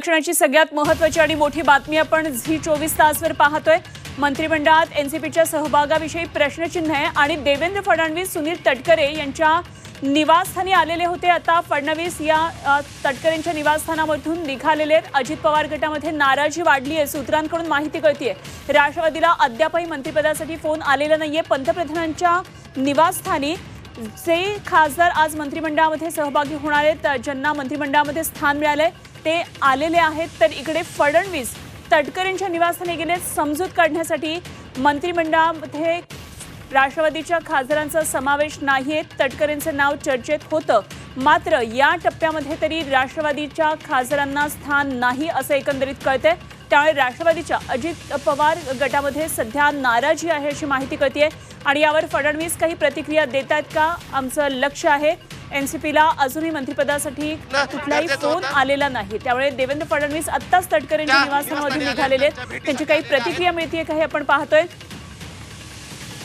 या क्षणाची सगळ्यात महत्वाची आणि मोठी बातमी आपण झी चोवीस तासवर पाहतोय. मंत्रिमंडळात एनसीपीच्या सहभागाविषयी प्रश्नचिन्ह आहे आणि देवेंद्र फडणवीस सुनील तटकरे यांच्या निवासस्थानी आलेले होते. आता फडणवीस या तटकरेंच्या निवासस्थानामधून निघालेले आहेत. अजित पवार गटामध्ये नाराजी वाढली आहे. सूत्रांकडून माहिती कळतीये. राष्ट्रवादीला अद्यापही मंत्रिपदासाठी फोन आलेला नाहीये. पंतप्रधानांच्या निवासस्थानी जे खासदार आज मंत्रिमंडळामध्ये सहभागी होणार आहेत ज्यांना मंत्रिमंडळामध्ये स्थान मिळालंय. ते आलेले आहेत. तर इकडे फडणवीस तटकरेंच्या निवासस्थानी गेले समजूत काढण्यासाठी मंत्रिमंडळामध्ये राष्ट्रवादीच्या खासदारांचा समावेश नाहीये. तटकरेंचं नाव चर्चेत होतं. मात्र या टप्प्यामध्ये तरी राष्ट्रवादीच्या खासदारांना स्थान नाही असं एकंदरीत कळतंय. त्यामुळे राष्ट्रवादीच्या अजित पवार गटामध्ये सध्या नाराजी आहे अशी माहिती कळतीये. आणि यावर फडणवीस काही प्रतिक्रिया देत आहेत का? आमचं लक्ष आहे. एनसीपीला अजूनही मंत्रिपदासाठी कुठलाही फोन आलेला नाही. त्यामुळे देवेंद्र फडणवीस आत्ताच तटकरेंच्या निवासस्थानामधून निघालेले आहेत त्यांची काही प्रतिक्रिया मिळते का हे आपण पाहतोय.